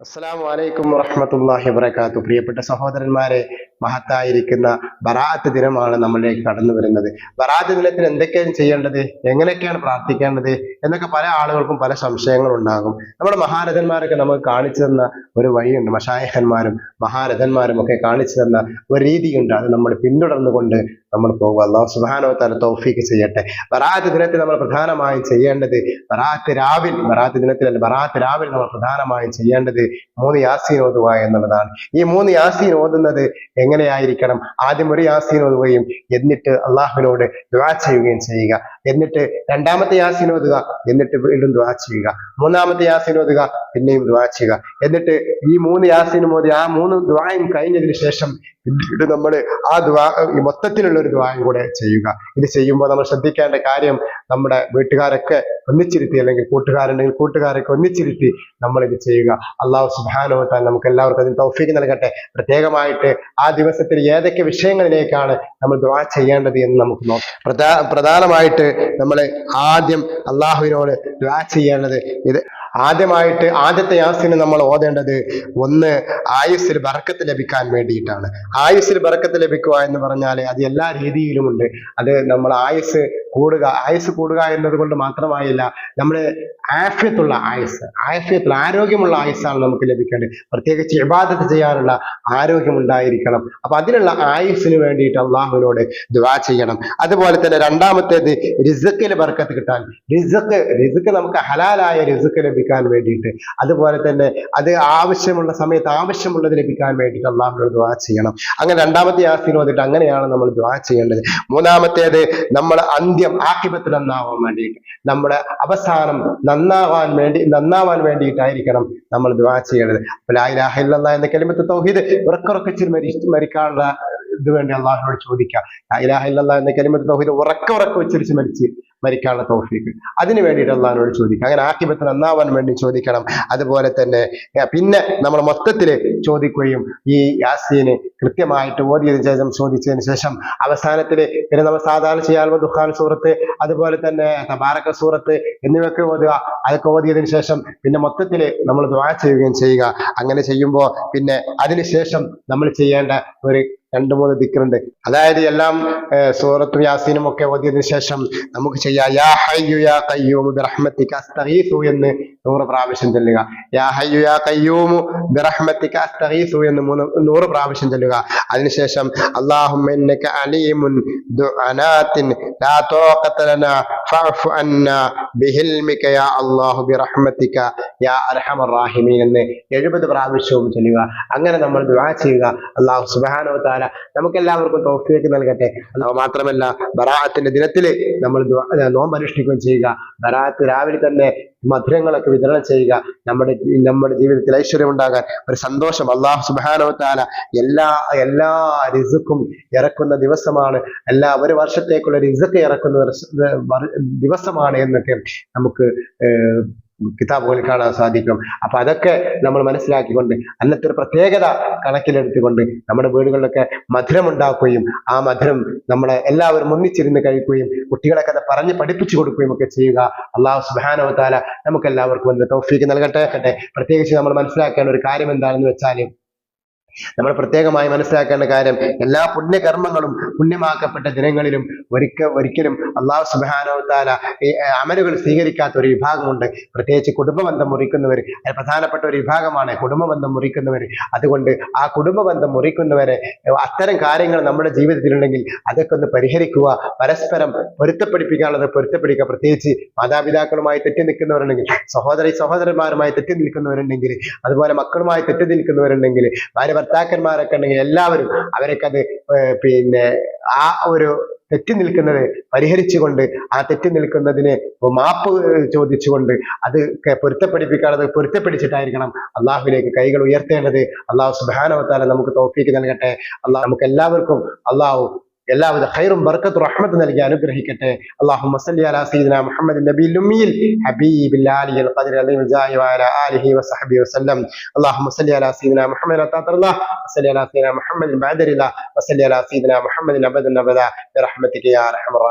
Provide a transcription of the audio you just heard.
അസ്സാം വലൈക്കും വറഹമത്തല്ലാഹി വബർക്കാത്തു പ്രിയപ്പെട്ട സഹോദരന്മാരെ മഹത്തായിരിക്കുന്ന ബറാത്ത് ദിനമാണ് നമ്മളിലേക്ക് കടന്നു വരുന്നത്. ബറാത്ത് ദിനത്തിൽ എന്തൊക്കെയാണ് ചെയ്യേണ്ടത്? എങ്ങനെയൊക്കെയാണ് പ്രാർത്ഥിക്കേണ്ടത്? എന്നൊക്കെ പല ആളുകൾക്കും പല സംശയങ്ങളും ഉണ്ടാകും. നമ്മുടെ മഹാരഥന്മാരൊക്കെ നമുക്ക് കാണിച്ചു തന്ന ഒരു വഴിയുണ്ട്. മഷായഹന്മാരും മഹാരഥന്മാരും ഒക്കെ കാണിച്ചു തന്ന ഒരു രീതിയുണ്ട്. അത് നമ്മൾ പിന്തുടർന്നുകൊണ്ട് നമ്മൾ പോകുക അള്ളാഹു സുബാനോ തല തൗഫീക്ക് ചെയ്യട്ടെ. ബറാത്ത് ദിനത്തിൽ നമ്മൾ പ്രധാനമായും ചെയ്യേണ്ടത് ബറാത്ത് രാവിൽ ബറാത്ത് ദിനത്തിൽ അല്ല ബറാത്ത് രാവിൽ നമ്മൾ പ്രധാനമായും ചെയ്യേണ്ടത് മൂന്ന് യാസീൻ ഓതുക എന്നുള്ളതാണ്. ഈ മൂന്ന് യാസീൻ ഓതുന്നത് എങ്ങനെയായിരിക്കണം? ആദ്യം ഒരു യാസീൻ ഓതുകയും എന്നിട്ട് അള്ളാഹുവിനോട് ദുആ ചെയ്യുകയും ചെയ്യുക. എന്നിട്ട് രണ്ടാമത്തെ യാസീൻ ഓതുക എന്നിട്ട് വീണ്ടും ദുആ ചെയ്യുക. മൂന്നാമത്തെ യാസീൻ ഓതുക പിന്നെയും ദുആ ചെയ്യുക. എന്നിട്ട് ഈ മൂന്ന് യാസീനും ഓതി ആ മൂന്ന് ദുആയും കഴിഞ്ഞതിന് ശേഷം നമ്മൾ ആ ദുആ മൊത്തത്തിലുള്ള ഒരു ദുആയും കൂടെ ചെയ്യുക. ഇത് ചെയ്യുമ്പോൾ നമ്മൾ ശ്രദ്ധിക്കേണ്ട കാര്യം നമ്മുടെ വീട്ടുകാരൊക്കെ ഒന്നിച്ചിരുത്തി അല്ലെങ്കിൽ കൂട്ടുകാരുണ്ടെങ്കിൽ കൂട്ടുകാരൊക്കെ ഒന്നിച്ചിരുത്തി നമ്മൾ ഇത് ചെയ്യുക. അള്ളാഹു സുബാനോ താൻ നമുക്ക് എല്ലാവർക്കും അതിന് തൗഫീക്ക് നൽകട്ടെ. പ്രത്യേകമായിട്ട് ആ ദിവസത്തിൽ ഏതൊക്കെ വിഷയങ്ങളിലേക്കാണ് നമ്മൾ ദുആ ചെയ്യേണ്ടത് എന്ന് നമുക്ക് നോക്കാം. പ്രധാ പ്രധാനമായിട്ട് നമ്മൾ ആദ്യം അള്ളാഹുവിനോട് ദുആ ചെയ്യേണ്ടത് ഇത് ആദ്യമായിട്ട് ആദ്യത്തെ യാസിന് നമ്മൾ ഓതേണ്ടത് ഒന്ന് ആയുസ്സിൽ ബറക്കത്ത് ലഭിക്കാൻ വേണ്ടിയിട്ടാണ്. ആയുസ്സിൽ ബറക്കത്ത് ലഭിക്കുക എന്ന് പറഞ്ഞാൽ അത് എല്ലാ രീതിയിലുമുണ്ട്. അത് നമ്മൾ ആയുസ് കൂടുക ആയുസ് കൂടുക എന്നതുകൊണ്ട് മാത്രമായില്ല നമ്മൾ ആഫ്യത്തുള്ള ആയുസ് ആഫ്യത്തുള്ള ആരോഗ്യമുള്ള ആയുസ്സാണ് നമുക്ക് ലഭിക്കേണ്ടത്. പ്രത്യേകിച്ച് ഇബാദത്ത് ചെയ്യാനുള്ള ആരോഗ്യം ഉണ്ടായിരിക്കണം. അപ്പൊ അതിനുള്ള ആയുസ്സിന് വേണ്ടിയിട്ട് അള്ളാഹുവിനോട് ദുആ ചെയ്യണം. അതുപോലെ തന്നെ രണ്ടാമത്തേത് റിസക്കിൽ ബർക്കത്ത് കിട്ടാൻ. റിസക്ക് റിസക്ക് നമുക്ക് ഹലാലായ റിസക്ക് ലഭിക്കാൻ വേണ്ടിയിട്ട്. അതുപോലെ തന്നെ അത് ആവശ്യമുള്ള സമയത്ത് ആവശ്യമുള്ളത് ലഭിക്കാൻ വേണ്ടിയിട്ട് അള്ളാഹുനോട് ദ്വാ ചെയ്യണം. അങ്ങനെ രണ്ടാമത്തെ ആസ്തി വന്നിട്ട് അങ്ങനെയാണ് നമ്മൾ ദ്വാ ചെയ്യേണ്ടത്. മൂന്നാമത്തേത് നമ്മൾ അന്ത്യം ആക്കിപത്തിൽ നന്നാവാൻ വേണ്ടിയിട്ട്. നമ്മുടെ അവസാനം നന്നാവാൻ വേണ്ടി നന്നാവാൻ വേണ്ടിയിട്ടായിരിക്കണം നമ്മൾ ദ്വാ ചെയ്യേണ്ടത്. അപ്പൊ ലാ എന്ന കെലിമത്ത് തൗഹീദ് ഉറക്കുറക്കച്ചിൽ മരി മരിക്കാനുള്ള ഇത് വേണ്ടി അള്ളാഹുനോട് ചോദിക്കുക ലാ ഇലാഹ ഇല്ലല്ലാഹ് എന്ന കരിമത്ത് തൗഹീദ് ഉറക്ക ഉറക്ക ഉച്ചരിച്ച് മരിച്ച് മരിക്കാനുള്ള തൗഫീക്ക്. അതിന് വേണ്ടിയിട്ട് അള്ളാഹിനോട് ചോദിക്കുക അങ്ങനെ ആക്കിപത്തിന് നന്നാവാൻ വേണ്ടി ചോദിക്കണം. അതുപോലെ തന്നെ പിന്നെ നമ്മൾ മൊത്തത്തിൽ ചോദിക്കുകയും ഈ യാസീന് കൃത്യമായിട്ട് ഓതിയതിനു ശേഷം ചോദിച്ചതിന് ശേഷം അവസാനത്തിൽ പിന്നെ നമ്മൾ സാധാരണ ചെയ്യാറുള്ള ദുഃഖാൻ സൂറത്ത് അതുപോലെ തന്നെ തബാറക്ക സൂറത്ത് എന്നിവയൊക്കെ ഓതുക. അതൊക്കെ ഓതിയതിനു ശേഷം പിന്നെ മൊത്തത്തിൽ നമ്മൾ ദ്വാ ചെയ്യുകയും ചെയ്യുക. അങ്ങനെ ചെയ്യുമ്പോൾ പിന്നെ അതിനുശേഷം നമ്മൾ ചെയ്യേണ്ട ഒരു രണ്ട് മൂന്ന് ദിക്കറുണ്ട് അതായത് എല്ലാം സൂറത്തും യാസീനും ഒക്കെ ഓതിയതിനു ശേഷം നമുക്ക് ചെയ്യാം. യാ ഹയ്യു യാ അസ്തഗീസു നൂറ് പ്രാവശ്യം ചൊല്ലുക. യാ ഹയ്യു യാ അസ്തഗീസു എന്ന് നൂറ് പ്രാവശ്യം ചൊല്ലുക. അതിനുശേഷം അല്ലാഹുമ്മ ഇന്നക അലീമുൻ ലാ ഫഅഫു അന്ന ബിഹിൽമിക യാ അല്ലാഹു ബിറഹ്മതിക. യാ അർഹമർ റാഹിമീൻ എന്ന് എഴുപത് പ്രാവശ്യവും ചൊല്ലുക. അങ്ങനെ നമ്മൾ ദുആ ചെയ്യുക. അല്ലാഹു സുബ്ഹാനഹു വ തആല നമുക്ക് എല്ലാവർക്കും തൗഫീഖ് നൽകട്ടെ. മാത്രമല്ല ബറാഅത്തിന്റെ ദിനത്തിൽ നമ്മൾ നോമ്പ് അനുഷ്ഠിക്കുകയും ചെയ്യുക. ബറാഅത്ത് രാവിലെ തന്നെ മധുരങ്ങളൊക്കെ വിതരണം ചെയ്യുക നമ്മുടെ നമ്മുടെ ജീവിതത്തിൽ ഐശ്വര്യം ഉണ്ടാകാൻ ഒരു സന്തോഷം. അള്ളാഹു സുബാനവത്താല എല്ലാ എല്ലാ റിസുക്കും ഇറക്കുന്ന ദിവസമാണ്. എല്ലാ ഒരു വർഷത്തേക്കുള്ള റിസുക്ക് ഇറക്കുന്ന ദിവസമാണ് എന്നൊക്കെ നമുക്ക് കിതാബുകളിൽ കാണാൻ സാധിക്കും. അപ്പൊ അതൊക്കെ നമ്മൾ മനസ്സിലാക്കിക്കൊണ്ട് അന്നത്തെ ഒരു പ്രത്യേകത കണക്കിലെടുത്തുകൊണ്ട് നമ്മുടെ വീടുകളിലൊക്കെ മധുരം ഉണ്ടാക്കുകയും ആ മധുരം നമ്മളെ എല്ലാവരും ഒന്നിച്ചിരുന്ന് കഴിക്കുകയും കുട്ടികളൊക്കെ അത് പറഞ്ഞ് പഠിപ്പിച്ചു കൊടുക്കുകയും ഒക്കെ ചെയ്യുക. അള്ളാഹു സുബാനവത്താല താല നമുക്ക് എല്ലാവർക്കും അതിന്റെ തൗഫീക്ക് നൽകട്ടെ. കട്ടെ പ്രത്യേകിച്ച് നമ്മൾ മനസ്സിലാക്കേണ്ട ഒരു കാര്യം എന്താണെന്ന് വെച്ചാൽ നമ്മൾ പ്രത്യേകമായി മനസ്സിലാക്കേണ്ട കാര്യം എല്ലാ പുണ്യകർമ്മങ്ങളും പുണ്യമാക്കപ്പെട്ട ദിനങ്ങളിലും ഒരിക്കൽ ഒരിക്കലും അള്ളാഹു സുബാനോത്താല ഈ അമലുകൾ സ്വീകരിക്കാത്ത ഒരു വിഭാഗമുണ്ട്. പ്രത്യേകിച്ച് കുടുംബബന്ധം മുറിക്കുന്നവർ അതിൽ പ്രധാനപ്പെട്ട ഒരു വിഭാഗമാണ് കുടുംബബന്ധം മുറിക്കുന്നവർ. അതുകൊണ്ട് ആ കുടുംബബന്ധം മുറിക്കുന്നവരെ അത്തരം കാര്യങ്ങൾ നമ്മുടെ ജീവിതത്തിലുണ്ടെങ്കിൽ അതൊക്കെ ഒന്ന് പരിഹരിക്കുക പരസ്പരം പൊരുത്തപ്പെടുപ്പിക്കാനുള്ളത് പൊരുത്തപ്പെടുക്കുക പ്രത്യേകിച്ച് മാതാപിതാക്കളുമായി തെറ്റി നിൽക്കുന്നവരുണ്ടെങ്കിൽ സഹോദരി സഹോദരന്മാരുമായി തെറ്റി നിൽക്കുന്നവരുണ്ടെങ്കിൽ അതുപോലെ മക്കളുമായി തെറ്റി നിൽക്കുന്നവരുണ്ടെങ്കിൽ ഭാര്യ ഭർത്താക്കന്മാരൊക്കെ ഉണ്ടെങ്കിൽ എല്ലാവരും അവരൊക്കെ അത് പിന്നെ ആ ഒരു തെറ്റി നിൽക്കുന്നത് പരിഹരിച്ചുകൊണ്ട് ആ തെറ്റി നിൽക്കുന്നതിന് മാപ്പ് ചോദിച്ചുകൊണ്ട് അത് പൊരുത്തപ്പെടിപ്പിക്കാതെ പൊരുത്തപ്പെടിച്ചിട്ടായിരിക്കണം അള്ളാഹുവിലേക്ക് കൈകൾ ഉയർത്തേണ്ടത്. അള്ളാഹു സുബാനവത്താല നമുക്ക് തോഫീക്ക് നൽകട്ടെ. അള്ളാഹ് നമുക്ക് എല്ലാവർക്കും അള്ളാഹു എല്ലാവിധ ഖൈറും ബർക്കത്തും റഹ്മത്ത് നൽകി അനുഗ്രഹിക്കട്ടെ اللهم صل على سيدنا محمد النبي الأمي حبيب العالي القدر العظيم الجاه وعلى آله وصحبه وسلم اللهم صل على سيدنا محمد أتاطر الله وصل على سيدنا محمد بعد الله وصل على سيدنا محمد أبدا أبدا برحمتك يا أرحم الراحمين